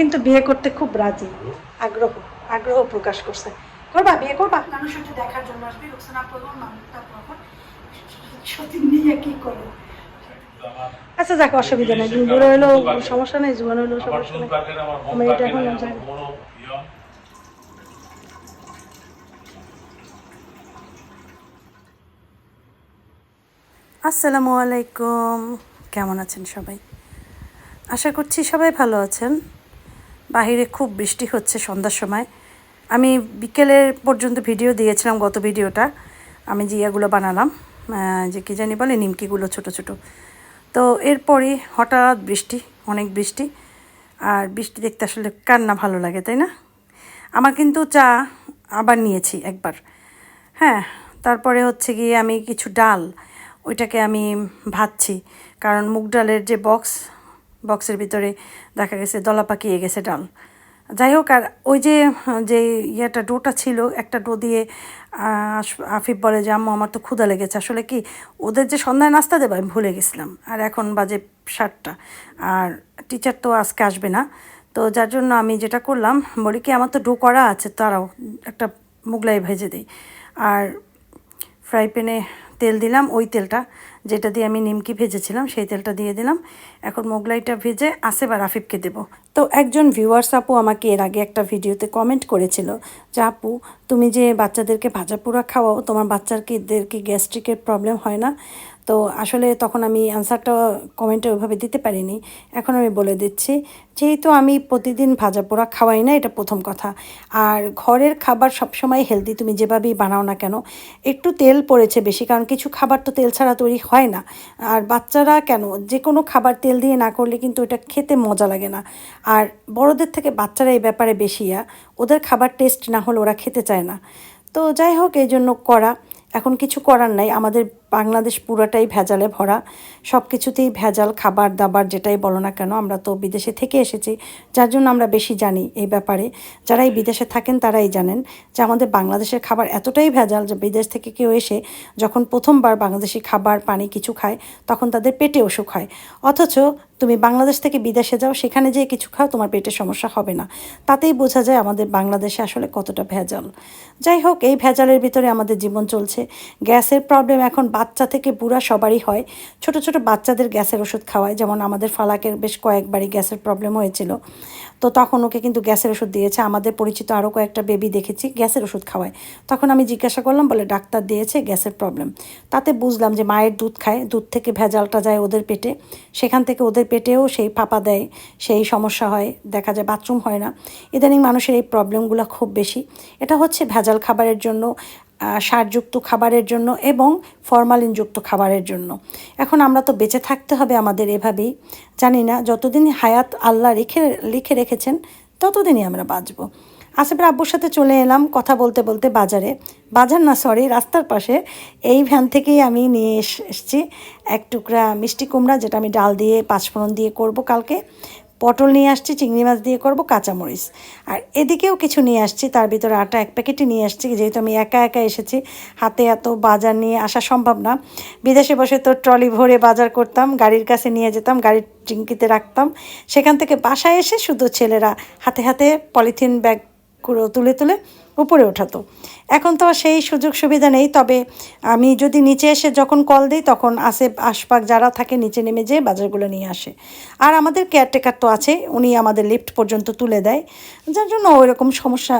কিন্তু বিয়ে করতে খুব রাজি। আগ্রহ আগ্রহ প্রকাশ করছে। করবা বিয়ে করবা? মানুষ একটু দেখার জন্য আসবে রুকসানা করব মানুষটা তখন সতীন নিয়ে কি করব? আচ্ছা যাক অসুবিধা নেই। বুড়ো হলেও সমস্যা নেই জীবন হলেও সমস্যা নেই। এটা এখন জানি। আসসালামু আলাইকুম। কেমন আছেন সবাই? আশা করছি সবাই ভালো আছেন। বাহিরে খুব বৃষ্টি হচ্ছে সন্ধ্যার সময়। আমি বিকেলের পর্যন্ত ভিডিও দিয়েছিলাম, গত ভিডিওটা। আমি যে ইয়েগুলো বানালাম যে কী জানি বলে, নিমকিগুলো ছোট ছোট। তো এরপরে হঠাৎ বৃষ্টি, অনেক বৃষ্টি। আর বৃষ্টি দেখতে আসলে কার না ভালো লাগে, তাই না? আমার কিন্তু চা আবার নিয়েছি একবার। হ্যাঁ তারপরে হচ্ছে গিয়ে আমি কিছু ডাল, ওইটাকে আমি ভাজছি। কারণ মুগ ডালের যে বক্স বক্সের ভিতরে দেখা গেছে, দলা পাকিয়ে গেছে ডাল। যাই হোক, আর ওই যে যে ইয়েটা ডোটা ছিল, একটা ডো দিয়ে আফিফ বলে যে, আম্মু, আমার তো ক্ষুধা লেগেছে। আসলে কি, ওদের যে সন্ধ্যায় নাস্তা দেবো, আমি ভুলে গেছিলাম। আর এখন বাজে সাতটা। আর টিচার তো আজকে আসবে না। তো যার জন্য আমি যেটা করলাম, বলি কি, আমার তো ডো করা আছে, তারাও একটা মুগলাই ভেজে দিই। আর ফ্রাই প্যানে তেল দিলাম, ওই তেলটা যেটা দিয়ে আমি নিমকি ভেজেছিলাম, সেই তেলটা দিয়ে দিলাম। এখন মোগলাইটা ভেজে আসে বা রাফিফকে দেব। তো একজন ভিউয়ার্স আপু আমাকে এর আগে একটা ভিডিওতে কমেন্ট করেছিল যে, আপু, তুমি যে বাচ্চাদেরকে ভাজা পোড়া খাওয়াও, তোমার বাচ্চার কিদেরকে গ্যাস্ট্রিকের প্রবলেম হয় না? তো আসলে তখন আমি অ্যান্সারটা কমেন্টে ওইভাবে দিতে পারিনি। এখন আমি বলে দিচ্ছি, যেহেতু আমি প্রতিদিন ভাজা পোড়া খাওয়াই না, এটা প্রথম কথা। আর ঘরের খাবার সবসময় হেলদি তুমি যেভাবেই বানাও না কেন, একটু তেল পড়েছে বেশি, কারণ কিছু খাবার তো তেল ছাড়া তৈরি হয় না। আর বাচ্চারা কেন, যে কোনো খাবার তেল দিয়ে না করলে কিন্তু এটা খেতে মজা লাগে না। আর বড়দের থেকে বাচ্চারা এই ব্যাপারে বেশি ইয়া, ওদের খাবার টেস্ট না হলে ওরা খেতে চায় না। তো যাই হোক এই জন্য করা। এখন কিছু করার নাই, আমাদের বাংলাদেশ পুরোটাই ভেজালে ভরা। সব কিছুতেই ভেজাল খাবার দাবার যেটাই বলো না কেন, আমরা তো বিদেশে থেকে এসেছি, যার জন্য আমরা বেশি জানি এই ব্যাপারে। যারাই বিদেশে থাকেন তারাই জানেন যে আমাদের বাংলাদেশের খাবার এতটাই ভেজাল যে বিদেশ থেকে কেউ এসে যখন প্রথমবার বাংলাদেশি খাবার, পানি কিছু খায়, তখন তাদের পেটে অসুখ হয়। অথচ তুমি বাংলাদেশ থেকে বিদেশে যাও, সেখানে যেয়ে কিছু খাও, তোমার পেটের সমস্যা হবে না। তাতেই বোঝা যায় আমাদের বাংলাদেশে আসলে কতটা ভেজাল। যাই হোক, এই ভেজালের ভিতরে আমাদের জীবন চলছে। গ্যাসের প্রবলেম এখন বাচ্চা থেকে বুড়া সবারই হয়। ছোট ছোট বাচ্চাদের গ্যাসের ওষুধ খাওয়ায়। যেমন আমাদের ফালাকের বেশ কয়েকবারই গ্যাসের প্রবলেম হয়েছিল। তো তখন ওকে কিন্তু গ্যাসের ওষুধ দিয়েছে। আমাদের পরিচিত আরও কয়েকটা বেবি দেখেছি, গ্যাসের ওষুধ খাওয়ায়। তখন আমি জিজ্ঞাসা করলাম, বলে, ডাক্তার দিয়েছে গ্যাসের প্রবলেম। তাতে বুঝলাম যে মায়ের দুধ খায়, দুধ থেকে ভেজালটা যায় ওদের পেটে। সেখান থেকে ওদের পেটেও সেই ফাঁপা দেয়, সেই সমস্যা হয়, দেখা যায় বাথরুম হয় না। ইদানিং মানুষের এই প্রবলেমগুলো খুব বেশি। এটা হচ্ছে ভেজাল খাবারের জন্য সারযুক্ত খাবারের জন্য এবং ফরমালিনযুক্ত খাবারের জন্য। এখন আমরা তো বেঁচে থাকতে হবে আমাদের এভাবেই। জানি না, যতদিন হায়াত আল্লাহ রেখে, লিখে রেখেছেন, ততদিনই আমরা বাঁচবো। আসিফের আব্বুর সাথে চলে এলাম কথা বলতে বলতে বাজারে। বাজার না সরি রাস্তার পাশে। এই ভ্যান থেকেই আমি নিয়ে এস- এসেছি। এক টুকরা মিষ্টি কুমড়া, যেটা আমি ডাল দিয়ে, পাঁচফোড়ন দিয়ে করব কালকে। পটল নিয়ে আসছি, চিংড়ি মাছ দিয়ে করব, কাঁচামরিচ। আর এদিকেও কিছু নিয়ে আসছি, তার ভিতরে আটা এক প্যাকেটই নিয়ে আসছি, যেহেতু আমি একা একা এসেছি, হাতে এত বাজার নিয়ে আসা সম্ভব না। বিদেশে বসে তো ট্রলি ভরে বাজার করতাম, গাড়ির কাছে নিয়ে যেতাম, গাড়ির চিংকিতে রাখতাম। সেখান থেকে বাসায় এসে শুধু ছেলেরা হাতে হাতে পলিথিন ব্যাগ করে তুলে তুলে উপরে ওঠাতো। এখন তো সেই সুযোগ সুবিধা নেই, তবে আমি যদি নিচে এসে যখন কল দিই, তখন আসে আশপাক যারা থাকে নিচে নেমে যেয়ে বাজারগুলো নিয়ে আসে। আর আমাদের কেয়ারটেকার তো আছে উনি আমাদের লিফট পর্যন্ত তুলে দেয়, যার জন্য ওই রকম সমস্যা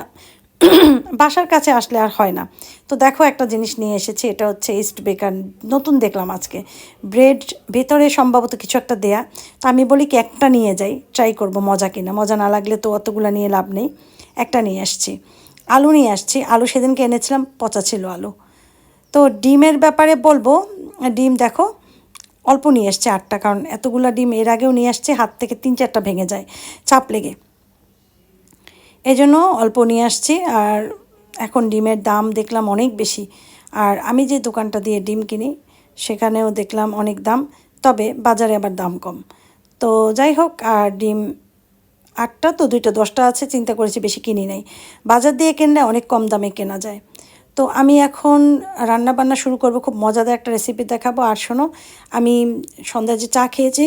বাসার কাছে আসলে আর হয় না। তো দেখো একটা জিনিস নিয়ে এসেছি, এটা হচ্ছে ইস্ট বেকার নতুন দেখলাম আজকে। ব্রেড ভেতরে সম্ভবত কিছু একটা দেয়া। তো আমি বলি কি, একটা নিয়ে যাই ট্রাই করব মজা কিনা। মজা না লাগলে তো অতগুলো নিয়ে লাভ নেই। একটা নিয়ে আসছি। আলু নিয়ে আসছি। আলু সেদিনকে এনেছিলাম, পচা ছিল আলু। তো ডিমের ব্যাপারে বলব, ডিম দেখো, অল্প নিয়ে এসছে আটটা। কারণ এতগুলো ডিম এর আগেও নিয়ে আসছে, হাত থেকে তিন চারটা ভেঙে যায়। চাপ লেগে। এই জন্য অল্প নিয়ে আসছি আর এখন ডিমের দাম দেখলাম অনেক বেশি। আর আমি যে দোকানটা দিয়ে ডিম কিনি, সেখানেও দেখলাম অনেক দাম, তবে বাজারে আবার দাম কম। তো যাই হোক, আর ডিম আটটা তো দুইটা দশটা আছে, চিন্তা করেছি বেশি কিনি নাই। বাজার দিয়ে কিনলে অনেক কম দামে কেনা যায়। তো আমি এখন রান্না বান্না শুরু করব, খুব মজাদার একটা রেসিপি দেখাবো। আর শোনো, আমি সন্ধ্যায় যে চা খেয়েছি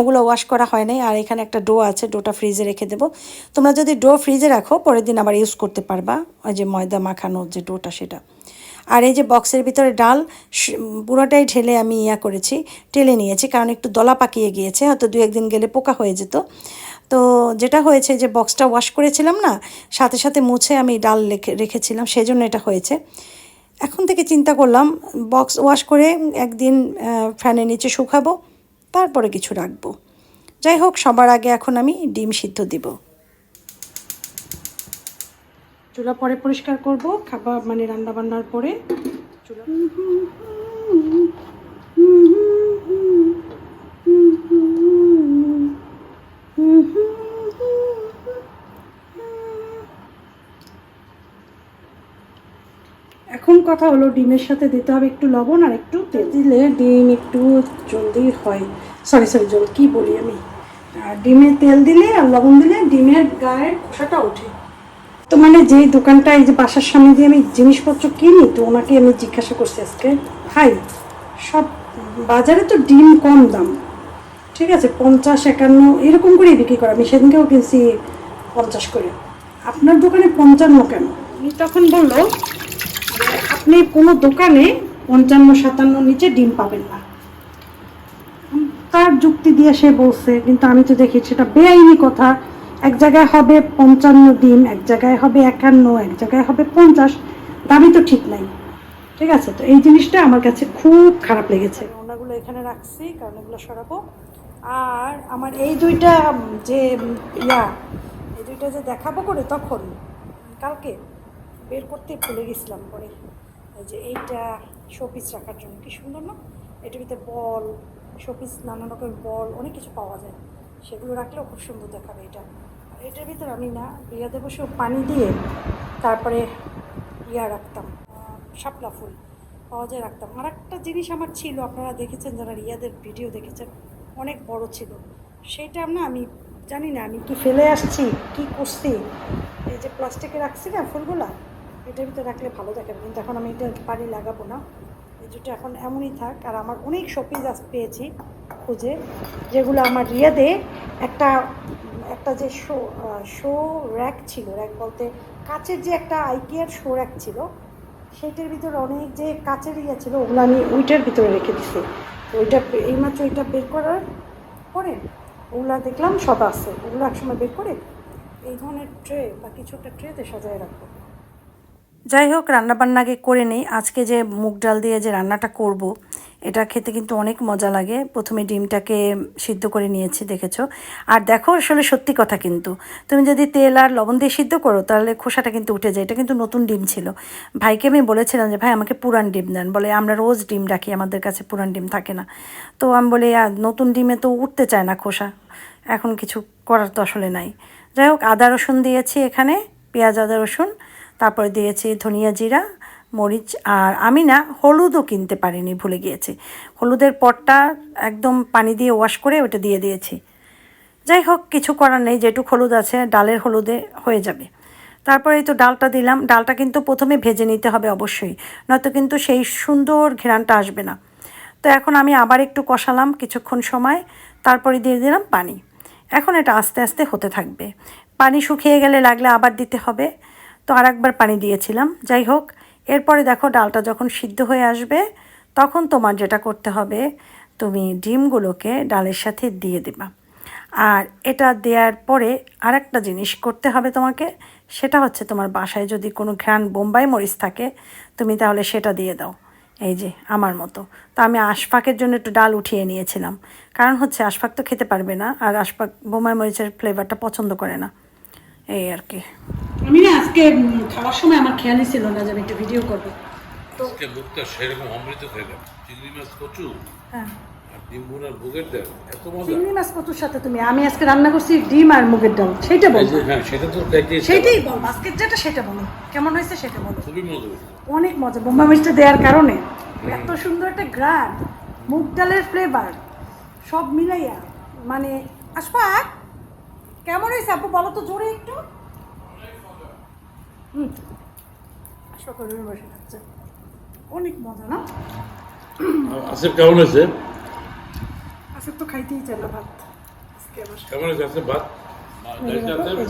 ওগুলো ওয়াশ করা হয় নাই। আর এখানে একটা ডো আছে ডোটা ফ্রিজে রেখে দেবো। তোমরা যদি ডো ফ্রিজে রাখো, পরের দিন আবার ইউজ করতে পারবা। ওই যে ময়দা মাখানোর যে ডোটা সেটা। আর এই যে বক্সের ভিতরে ডাল পুরোটাই ঢেলে আমি ইয়া করেছি, টেলে নিয়েছি, কারণ একটু দলা পাকিয়ে গিয়েছে, হয়তো দু একদিন গেলে পোকা হয়ে যেত। তো যেটা হয়েছে যে বক্সটা ওয়াশ করেছিলাম না, সাথে সাথে মুছে আমি ডাল রেখে রেখেছিলাম সেই জন্য এটা হয়েছে। এখন থেকে চিন্তা করলাম বক্স ওয়াশ করে একদিন ফ্যানের নিচে শুকাবো। তারপরে কিছু রাখব। যাই হোক সবার আগে এখন আমি ডিম সিদ্ধ দিব। চুলা পরে পরিষ্কার করব খাবার মানে রান্না বান্নার পরে। চুলা এখন কথা হলো, ডিমের সাথে দিতে হবে একটু লবণ আর একটু তেল। দিলে ডিম একটু জলদি হয়। সরি সরি জল, কি বলি আমি? ডিমে তেল দিলে আর লবণ দিলে ডিমের গায়ের খোসাটা ওঠে। তো মানে যেই দোকানটা, এই যে বাসার সামনে দিয়ে আমি জিনিসপত্র কিনি, তো ওনাকে আমি জিজ্ঞাসা করছি আজকে, ভাই, সব বাজারে তো ডিম কম দাম। ঠিক আছে, পঞ্চাশ, একান্ন, এরকম করেই বিক্রি করে। আমি সেদিনকেও কিনছি পঞ্চাশ করে। আপনার দোকানে পঞ্চান্ন কেন? তখন বলল যে আপনি কোনো দোকানে পঞ্চান্ন সাতান্ন নিচে ডিম পাবেন না। তার যুক্তি দিয়ে সে বলছে, কিন্তু আমি তো দেখি সেটা বেআইনি কথা। এক জায়গায় হবে পঞ্চান্ন ডিম, এক জায়গায় হবে একান্ন, এক জায়গায় হবে পঞ্চাশ। দামই তো ঠিক নাই। ঠিক আছে, তো এই জিনিসটা আমার কাছে খুব খারাপ লেগেছে। ওনাগুলো এখানে রাখছি, কারণ এগুলো সরাবো। আর আমার এই দুইটা যে ইয়া, এই দুইটা যে দেখাবো করে তখন, কালকে বের করতে ভুলে গেছিলাম পরে। এই যে এইটা শোপিস রাখার জন্য। কি সুন্দর না? এটার ভিতরে বল শোপিস নানা রকমের বল, অনেক কিছু পাওয়া যায়। সেগুলো রাখলেও খুব সুন্দর দেখাবে এটা। এটার ভিতরে আমি না ইয়াতে বসে পানি দিয়ে তারপরে ইয়া রাখতাম শাপলা ফুল পাওয়া যায় রাখতাম। আর একটা জিনিস আমার ছিল, আপনারা দেখেছেন, যারা রিয়াদের ভিডিও দেখেছেন, অনেক বড় ছিল। সেটা না আমি জানি না, আমি কি ফেলে আসছি, কি করছি? এই যে প্লাস্টিকে রাখছি না ফুলগুলা? এটার ভিতরে রাখলে ভালো দেখাবে কিন্তু এখন আমি এটা পানি লাগাবো না। এই যেটা এখন এমনই থাক, আর আমার অনেক শপিং আজ পেয়েছি খুঁজে, যেগুলো আমার রিয়াদে একটা একটা যে শো শো র্যাক ছিল র্যাক বলতে কাচের যে একটা আইকিয়ার শো র্যাক ছিল, সেইটার ভিতরে অনেক যে কাচের ইয়ে ছিল, ওগুলো আমি ওইটার ভিতরে রেখে দিছি। তো ওইটা এইমাত্র ওইটা বের করার পরে ওগুলা দেখলাম সব আছে, ওগুলো একসময় বের করে এই ধরনের ট্রে বা কিছু একটা ট্রেতে সাজায় রাখব। যাই হোক, রান্নাবান্না আগে করে নেই। আজকে যে মুগ ডাল দিয়ে যে রান্নাটা করব, এটা খেতে কিন্তু অনেক মজা লাগে। প্রথমে ডিমটাকে সিদ্ধ করে নিয়েছি, দেখেছ? আর দেখো, আসলে সত্যি কথা কিন্তু। তুমি যদি তেল আর লবণ দিয়ে সিদ্ধ করো, তাহলে খোসাটা কিন্তু উঠে যায়। এটা কিন্তু নতুন ডিম ছিল। ভাইকে আমি বলেছিলাম যে, ভাই, আমাকে পুরান ডিম দেন। বলে, আমরা রোজ ডিম রাখি, আমাদের কাছে পুরান ডিম থাকে না। তো আমি বলি "আর নতুন ডিমে তো উঠতে চায় না খোসা। এখন কিছু করার তো আসলে নাই। যাই হোক, আদা রসুন দিয়েছি এখানে, পেঁয়াজ, আদা রসুন। তারপরে দিয়েছি ধনিয়া জিরা, মরিচ আর আমি না হলুদও কিনতে পারিনি, ভুলে গিয়েছি। হলুদের পটটা একদম পানি দিয়ে ওয়াশ করে ওটা দিয়ে দিয়েছি। যাই হোক, কিছু করার নেই, যেটুক হলুদ আছে ডালের হলুদে হয়ে যাবে। তারপরে এই তো ডালটা দিলাম, ডালটা কিন্তু প্রথমে ভেজে নিতে হবে অবশ্যই, নয়তো কিন্তু সেই সুন্দর ঘেরানটা আসবে না। তো এখন আমি আবার একটু কষালাম কিছুক্ষণ সময়, তারপরে দিয়ে দিলাম পানি। এখন এটা আস্তে আস্তে হতে থাকবে। পানি শুকিয়ে গেলে লাগলে আবার দিতে হবে। তো আর একবার পানি দিয়েছিলাম। যাই হোক, এরপরে দেখো ডালটা যখন সিদ্ধ হয়ে আসবে, তখন তোমার যেটা করতে হবে, তুমি ডিমগুলোকে ডালের সাথে দিয়ে দেবা। আর এটা দেওয়ার পরে আরেকটা জিনিস করতে হবে তোমাকে, সেটা হচ্ছে তোমার বাসায় যদি কোনো ঘ্রাণ বোম্বাই মরিচ থাকে, তুমি তাহলে সেটা দিয়ে দাও। এই যে, আমার মতো। তো আমি আশফাকের জন্য একটু ডাল উঠিয়ে নিয়েছিলাম। কারণ হচ্ছে আশফাক তো খেতে পারবে না, আর আশফাক বোম্বাই মরিচের ফ্লেভারটা পছন্দ করে না। এই আর কি। আমি না আজকে খাওয়ার সময় আমার খেয়ালই ছিল না যে আমি একটা ভিডিও করব। আজকে মুখটা সেরকম অমৃত হয়ে গেল। চিংড়ি মাছ কচু হ্যাঁ। ডিম বোনার ভোগের ডাল এত মজা। চিংড়ি মাছ কতুর সাথে তুমি আমি আজকে রান্না করছি ডিম আর মুগের ডাল হ্যাঁ সেটা তো খাইতে ইচ্ছা সেইটাই বল আজকের যেটা সেটা বলো। কেমন হয়েছে সেটা বলো। খুবই মজা অনেক মজা বোম্বা মিষ্টি দেওয়ার কারণে। এত সুন্দর একটা গ্রান মুগ ডালের ফ্লেভার সব মিলাইয়া মানে আশফাক কেমন হয়েছে আপু? বলো তো জোরে একটু। হুম। আশফাক বসে খাচ্ছে অনেক মজা না? আসিফ কেমন হয়েছে? আজকে তো খাইতেই ভাত। কেমন আছে আছে ভাত?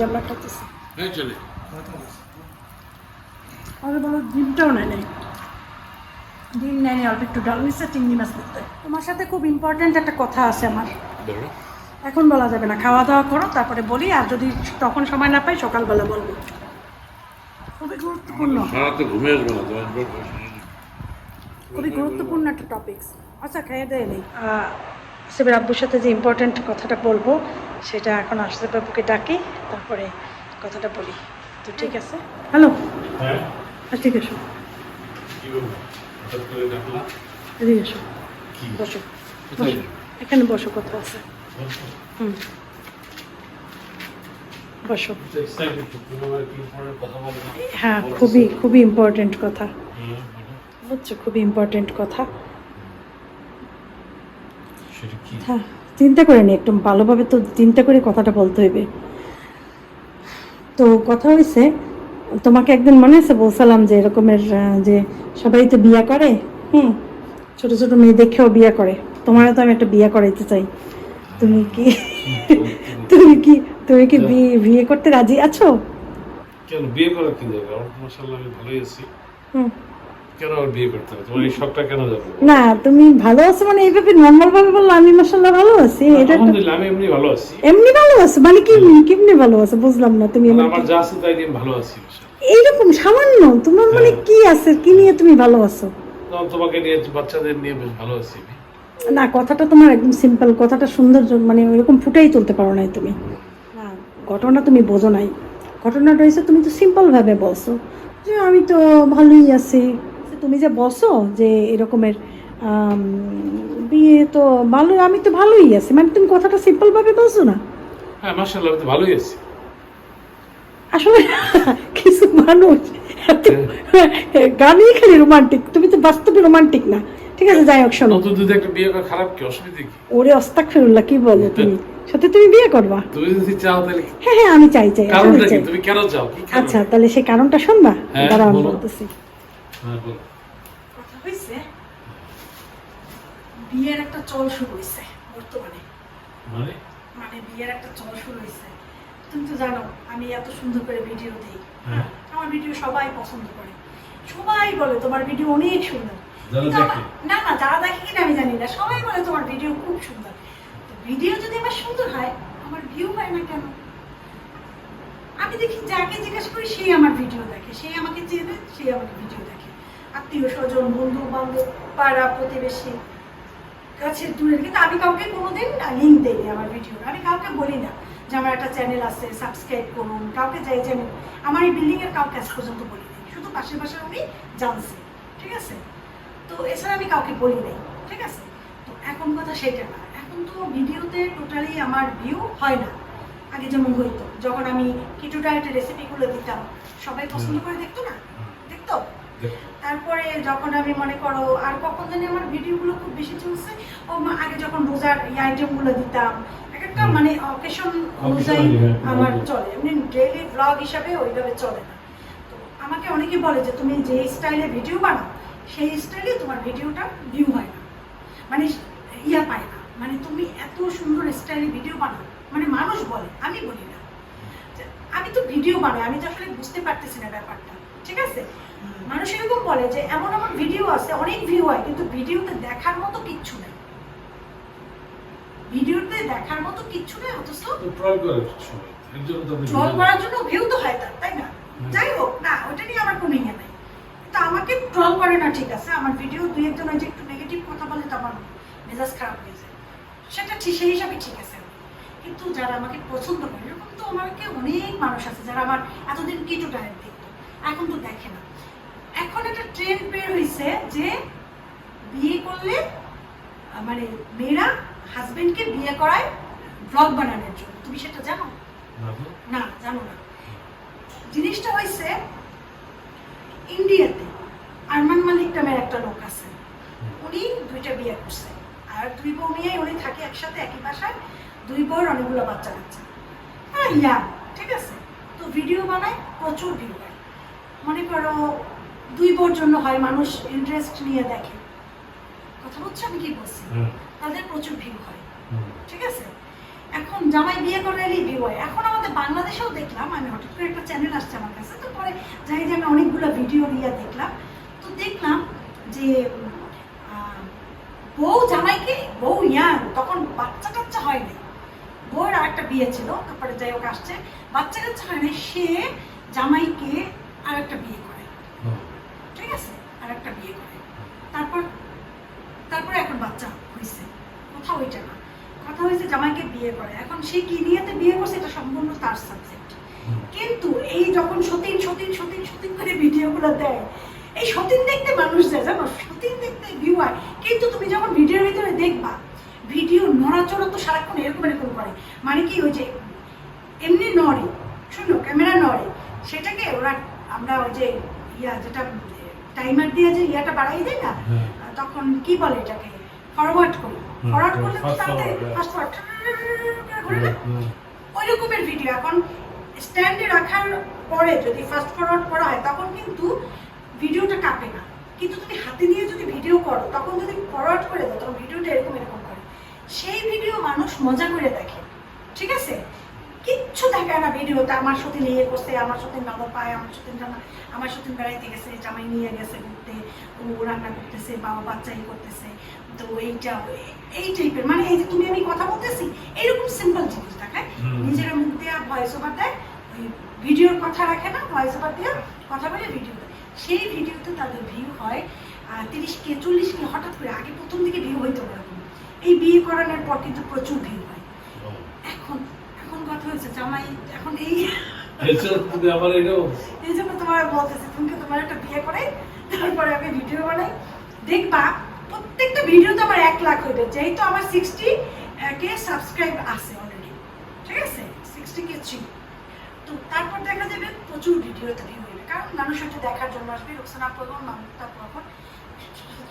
আমরা খাইতেছি। হ্যাঁ চলে। আর বলো ডিমটাও নেয় নেই ডিম নেয় নেই অল্প একটু ডাল মিশে চিংড়ি মাছ তোমার সাথে খুব ইম্পর্ট্যান্ট একটা কথা আছে আমার। এখন বলা যাবে না। খাওয়া দাওয়া করো তারপরে বলি আর যদি তখন সময় না পাই সকালবেলা বলব। খুবই গুরুত্বপূর্ণ। খুবই গুরুত্বপূর্ণ একটা টপিকস আচ্ছা খেয়ে দেয় নেই। আসিফের আব্বুর সাথে যে ইম্পর্ট্যান্ট কথাটা বলব সেটা এখন আসিফ বাবুকে ডাকি তারপরে কথাটা বলি। তো ঠিক আছে? হ্যালো হ্যাঁ? আচ্ছা ঠিক আছে। এদিকে এসো। বসো। বসো এখানে বসো কথা আছে? হুম বসো। হ্যাঁ খুবই খুবই ইম্পর্ট্যান্ট কথা। বুঝছ খুবই ইম্পর্ট্যান্ট কথা। হ্যাঁ চিন্তা করে নি একটু ভালোভাবে তো চিন্তা করে কথাটা বলতে হইবে। তো কথা হয়েছে তোমাকে একদিন মনে আছে বলছিলাম যে এরকমের যে সবাই তো বিয়া করে হুম? ছোট ছোট মেয়ে দেখেও বিয়া করে। তোমারও তো আমি একটা বিয়া করাইতে চাই। তুমি কি তুমি কি তুমি কি বিয়ে করতে রাজি আছো? কেন বিয়ে করার কি দরকার? আমার মাসাল্লাহ আমি ভালোই আছি। হুম। কেন আবার বিয়ে করতে হবে? তোমার এই শখটা কেন যাবে? না তুমি ভালো আছো মানে এইভাবে নর্মাল ভাবে বলল আমি মাসাল্লাহ ভালো আছি। এটা আলহামদুলিল্লাহ আমি এমনি ভালো আছি। এমনি ভালো আছো? মানে কি কেমনি ভালো আছো? বুঝলাম না তুমি মানে আমার যা আছে তাই নিয়ে ভালো আছি মাশাআল্লাহ। এইরকম সামান্য? তোমার মানে হ্যাঁ। কি আছে? কি নিয়ে তুমি ভালো আছো? তোমাকে নিয়ে বাচ্চাদের নিয়ে বেশ ভালো আছি। না কথাটা তোমার একদম সিম্পল কথাটা সুন্দর মানে ওইরকম ফুটাই তুলতে পারো নাই তুমি। না ঘটনা তুমি বোঝো নাই। ঘটনাটা হয়েছে তুমি তো সিম্পল ভাবে বলছো যে আমি তো ভালোই আছি। তুমি যে বসো যে এরকমের বিয়ে তো ভালো আমি তো ভালোই আছি। মানে তুমি কথাটা সিম্পলভাবে বলছো না? হ্যাঁ আমি তো ভালোই আছি। আসলে কিছু মানুষ গানই খালি রোমান্টিক তুমি তো বাস্তবে রোমান্টিক না। ঠিক আছে যাই হোক শোনো। নতুন যদি একটা বিয়ে করা খারাপ কি? অসুবিধা কি? ওরে অস্তাক ফেরুল্লাহ কি বলো তুমি? সত্যি তুমি বিয়ে করবা? তুমি যদি চাও তাহলে হ্যাঁ হ্যাঁ আমি চাই চাই কারণটা কি? তুমি কেন চাও? কি আচ্ছা তাহলে সেই কারণটা শুনবা? হ্যাঁ, দাঁড়াও আমি বলতেছি। হ্যাঁ বলো। কথা হয়েছে বিয়ের একটা চল শুরু হয়েছে বর্তমানে। মানে? মানে বিয়ের একটা চল শুরু হয়েছে তুমি তো জানো আমি এত সুন্দর করে ভিডিও দিই। হ্যাঁ। আমার ভিডিও সবাই পছন্দ করে। সবাই বলে তোমার ভিডিও অনেক সুন্দর। না না যারা দেখে কিনা আমি জানি না। সবাই বলে তোমার ভিডিও খুব সুন্দর। তো ভিডিও যদি আমার সুন্দর হয় আমার ভিউ হয় না কেন? আমি দেখি যাকে জিজ্ঞেস করি সেই আমার ভিডিও দেখে। সেই আমাকে চেনে সেই আমাকে ভিডিও দেখে। আত্মীয় স্বজন বন্ধু বান্ধব পাড়া প্রতিবেশী কাছের দূরের কিন্তু আমি কাউকে কোনোদিন লিঙ্ক দেইনি আমার ভিডিও আমি কাউকে বলি না যে আমার একটা চ্যানেল আছে সাবস্ক্রাইব করুন। কাউকে যাই চ্যানেল আমার এই বিল্ডিং এর কাউকে আজ পর্যন্ত বলি শুধু পাশের পাশে উনি জানছে। ঠিক আছে? তো এছাড়া আমি কাউকে বলি নাই ঠিক আছে? তো এখন কথা সেটা না। এখন তো ভিডিওতে টোটালি আমার ভিউ হয় না। আগে যেমন হইতো যখন আমি কিটো ডায়েটের রেসিপিগুলো দিতাম সবাই পছন্দ করে দেখতো না? দেখতো? তারপরে যখন আমি মনে করো আর কখন জানি আমার ভিডিওগুলো খুব বেশি চলছে ও আগে যখন রোজার এই আইটেমগুলো দিতাম এক একটা মানে অকেশন অনুযায়ী হ্যাঁ, আমার হ্যাঁ। চলে। এমনি ডেইলি ব্লগ হিসাবে ওইভাবে চলে না। তো আমাকে অনেকে বলে যে তুমি যে স্টাইলে ভিডিও বানাও সেই স্টাইলে তোমার ভিডিওটা ভিউ হয় না। মানে ইয়া পায় না। মানে তুমি এত সুন্দর স্টাইলে ভিডিও বানাও। মানে মানুষ বলে আমি বলি না। আমি তো ভিডিও বানাই আমি তো আসলে বুঝতে পারতেছি না ব্যাপারটা ঠিক আছে? মানুষ এরকম বলে যে এমন এমন ভিডিও আছে অনেক ভিউ হয় কিন্তু ভিডিওতে দেখার মতো কিচ্ছু নেই। ভিডিওতে দেখার মতো কিচ্ছু নেই অথচ ট্রল ভিডিও- করার জন্য ভিউ তো হয় তার তাই না? যাই হোক না ওটা নিয়ে আমার কোনো ইয়ে নাই। আমাকে ট্রল করে না ঠিক আছে? আমার ভিডিও দুই একজন যে একটু নেগেটিভ কথা বলে তো আমার মেজাজ খারাপ হয়ে যায়। সেটা ঠিক সেই হিসাবে ঠিক আছে। কিন্তু যারা আমাকে পছন্দ করে এরকম তো আমাকে অনেক মানুষ আছে যারা আমার এতদিন কিটো ডায়েট দেখতো এখন তো দেখে না। এখন একটা ট্রেন্ড বের হয়েছে যে বিয়ে করলে মানে মেয়েরা হাজবেন্ডকে বিয়ে করায় ব্লগ বানানোর জন্য। তুমি সেটা জানো? না জানো না। জিনিসটা হয়েছে ইন্ডিয়াতে নামের একটা লোক আছে। উনি দুইটা বিয়ে করছে। আর দুই বউ নিয়েই উনি থাকে একসাথে একই বাসায়। দুই বউর অনেকগুলো বাচ্চা কাচ্চা। হ্যাঁ ইয়া ঠিক আছে? তো ভিডিও বানায় প্রচুর ভিউ হয় মনে করো দুই বউর জন্য হয় মানুষ ইন্টারেস্ট নিয়ে দেখে। কথা বলছো আমি কি বলছি। তাদের প্রচুর ভিউ হয়। ঠিক আছে? এখন জামাই বিয়ে করে এলেই বিয়ে হয়। এখন আমাদের বাংলাদেশেও দেখলাম আমি হঠাৎ করে একটা চ্যানেল আসছে আমার কাছে। তো পরে যাই যে আমি অনেকগুলো ভিডিও নিয়ে দেখলাম। দেখলাম যে বউ জামাইকে বউ ইয়াং তখন বাচ্চা কাচ্চা হয়নি বউয়ের আর একটা বিয়ে ছিল তারপরে যাই হোক আসছে। বাচ্চা কাচ্চা হয়নি সে জামাইকে আর একটা বিয়ে করে। ঠিক আছে? আর একটা বিয়ে করে। তারপর তারপরে এখন বাচ্চা হয়েছে কথা ওইটা না। কথা হয়েছে জামাইকে বিয়ে করে। এখন সে কি নিয়েতে বিয়ে করছে এটা সম্পূর্ণ তার সাবজেক্ট কিন্তু এই যখন সতীন সতীন সতীন সতীন করে ভিডিওগুলো দেয় এই সতীন দেখতে মানুষ যায় জানো? সতীন দেখতে ভিউ হয়। কিন্তু তুমি যখন ভিডিওর ভিতরে দেখবা ভিডিও নড়াচড়া তো সারাক্ষণ এরকম এরকম করে। মানে কি ওই যে এমনি নড়ে শুনো ক্যামেরা নড়ে। সেটাকে ওরা আমরা ওই যে ইয়া যেটা টাইমার দিয়ে যে ইয়াটা বাড়াই দেয় না হ্যাঁ। তখন কি বলে এটাকে? ফরওয়ার্ড করি। ফরওয়ার্ড করলে তো তাতে ফাস্ট ফরওয়ার্ড না? ওই রকমের ভিডিও এখন স্ট্যান্ডে রাখার পরে যদি ফাস্ট ফরওয়ার্ড করা হয় তখন কিন্তু ভিডিওটা কাঁপে না। কিন্তু তুমি হাতে নিয়ে যদি ভিডিও করো তখন যদি ফরওয়ার্ড করে দাও তখন ভিডিওটা এরকম এরকম করে। সেই ভিডিও মানুষ মজা করে দেখে ঠিক আছে? কিচ্ছু দেখে না ভিডিওতে আমার সাথে নিয়ে করছে আমার সাথে ভালো পায় আমার সাথে জামা আমার সাথে বেড়াইতে গেছে জামাই নিয়ে গেছে ঘুরতে ও রান্না করতেছে বাবা বাচ্চা বাচ্চাই করতেছে তো এইটা এই টাইপের মানে এই যে তুমি আমি কথা বলতেছি এরকম সিম্পল জিনিস দেখায়। নিজের মুখ দেওয়া ভয়েস ওভার দেয় ওই ভিডিওর কথা রাখে না ভয়েস ওভার দিয়ে কথা বলে ভিডিও দেয় সেই ভিডিওতে তাদের ভিউ হয় তিরিশ কে চল্লিশ কে হঠাৎ করে আগে প্রথম দিকে ভিউ হইতো না। এই বিয়ে করানোর পর কিন্তু প্রচুর ভিউ হয়। এখন এখন কথা হয়েছে জামাই এখন এই তুমি এই জন্য তোমার বলতেছি তুমি তোমার একটা বিয়ে করে তারপরে আমি ভিডিও বানাই। দেখবা প্রত্যেকটা ভিডিওতে আমার এক লাখ হইবে যেহেতু আমার সিক্সটি কে সাবস্ক্রাইব আছে অলরেডি ঠিক আছে? সিক্সটি কে তো তারপর দেখা যাবে প্রচুর ভিডিওতে ভিউ হইবে কারণ মানুষ হচ্ছে দেখার জন্য আসবে রোকসানা করব মানুষ তারপর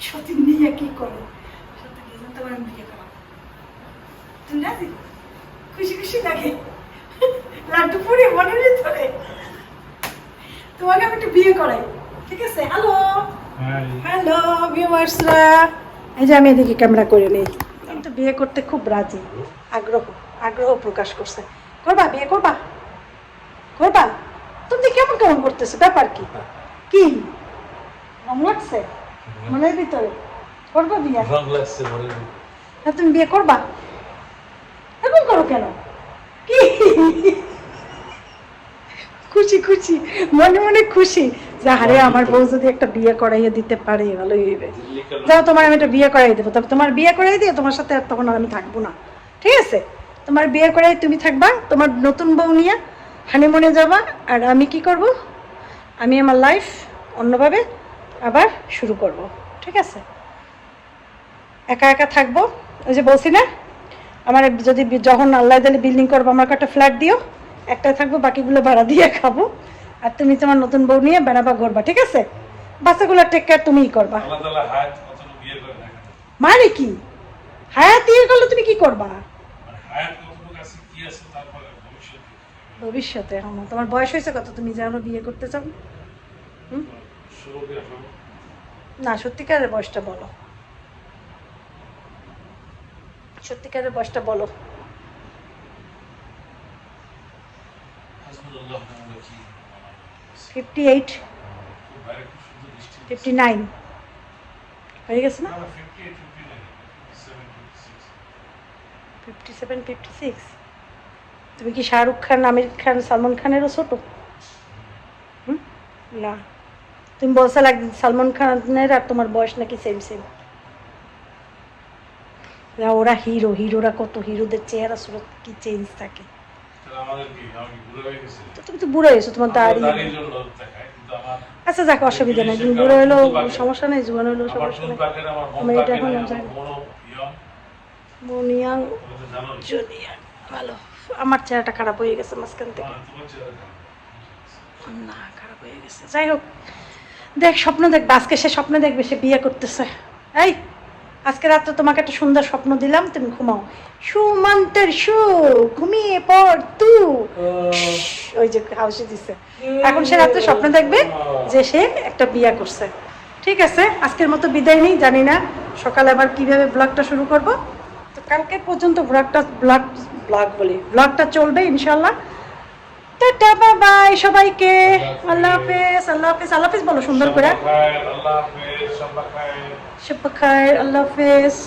সত্যি নিয়ে কি করে সত্যি তোমার আমি বিয়ে করাবো। তুমি রাজি? খুশি খুশি লাগে? লাড্ডু পুরি মনের ভিতরে? তোমাকে আমি একটু বিয়ে করাই ঠিক আছে? হ্যালো হ্যালো ভিউয়ার্সরা এই যে আমি এদিকে ক্যামেরা করে নিই। কিন্তু বিয়ে করতে খুব রাজি। আগ্রহ আগ্রহ প্রকাশ করছে। করবা বিয়ে করবা? করবা তুমি কেমন কেমন করতেছো ব্যাপার কি? কি? রং লাগছে? মনের ভিতরে? করবা বিয়ে? রং লাগছে হ্যাঁ তুমি বিয়ে করবা? এরকম করো কেন? কি? খুশি খুশি মনে মনে খুশি। যে আরে আমার বউ যদি একটা বিয়ে করাইয়ে দিতে পারে ভালোই হইবে। যাও তোমার আমি একটা বিয়ে করাই দেবো। তবে তোমার বিয়ে করাই দিয়ে তোমার সাথে আর তখন আর আমি থাকব না। ঠিক আছে? তোমার বিয়ে করাই তুমি থাকবা তোমার নতুন বউ নিয়ে হানিমুনে যাবা আর আমি কি করব? আমি আমার লাইফ অন্যভাবে আবার শুরু করব ঠিক আছে? একা একা থাকব ওই যে বলছি না? আমার যদি যখন আল্লাহ দিলে বিল্ডিং করব আমার একটা ফ্ল্যাট দিও একটাই থাকব বাকিগুলো ভাড়া দিয়ে খাব। আর তুমি তোমার নতুন বউ নিয়ে বেড়াবা ঘুরবা ঠিক আছে? বাচ্চাগুলো টেক কেয়ার তুমিই করবা? মানে কি? হায়াত ইয়ে করলে তুমি কি করবা মানে হায়াত কতটুকু আছে কি আছে তারপরে ভবিষ্যতে ভবিষ্যতে এখনও। তোমার বয়স হয়েছে কত? তুমি যেন বিয়ে করতে চাও? ফেলব। না সত্যিকারের বয়সটা বলো। সত্যিকারের বয়সটা বলো। Fifty eight. Fifty nine. হয়ে গেছে না? না, না, 58, 59, 76 ফিফটি সেভেন ফিফটি সিক্স। তুমি কি শাহরুখ খান আমির খান সালমান খানেরও ছোট? হুম? না। তুমি বলছো লাগ সালমান খানের আর তোমার বয়স নাকি সেম সেম না ওরা হিরো হিরোরা কত হিরোদের চেহারা সুরত কি চেঞ্জ থাকে? তুমি তো বুড়ো হয়েছো তোমার দাড়ি আচ্ছা যাক অসুবিধা নেই। তুমি বুড়ো হলেও সমস্যা নেই জোয়ান হলেও সমস্যা নেই। আমার এটা এখনও জানি। মনিয়াং। জুনিয়ার ভালো। আমার চেহারাটা খারাপ হয়ে গেছে মাঝখান থেকে। খারাপ। না খারাপ হয়ে গেছে। যাই হোক দেখ স্বপ্ন দেখবে আজকে সে স্বপ্ন দেখবে সে বিয়ে করতেছে। এই আজকে রাত্রে তোমাকে একটা সুন্দর স্বপ্ন দিলাম তুমি ঘুমাও। সুমন্তের সু ঘুমিয়ে পড় তু। ওই যে হাউসে দিছে। এখন সে রাত্রে স্বপ্ন দেখবে যে সে একটা বিয়ে করছে। ঠিক আছে আজকের মতো বিদায় নেই জানি না সকালে আবার কীভাবে ব্লগটা শুরু করব। তো কালকে পর্যন্ত ব্লগটা ব্লগ ব্লগ বলি। ব্লগটা চলবে ইনশাল্লাহ টাটা বাই বাই সবাইকে। আল্লাহ হাফেজ আল্লাহ হাফেজ আল্লাহ হাফেজ বলো সুন্দর করে। আল্লাহ হাফেজ সবাই শুভ খায়ের আল্লাহ হাফেজ।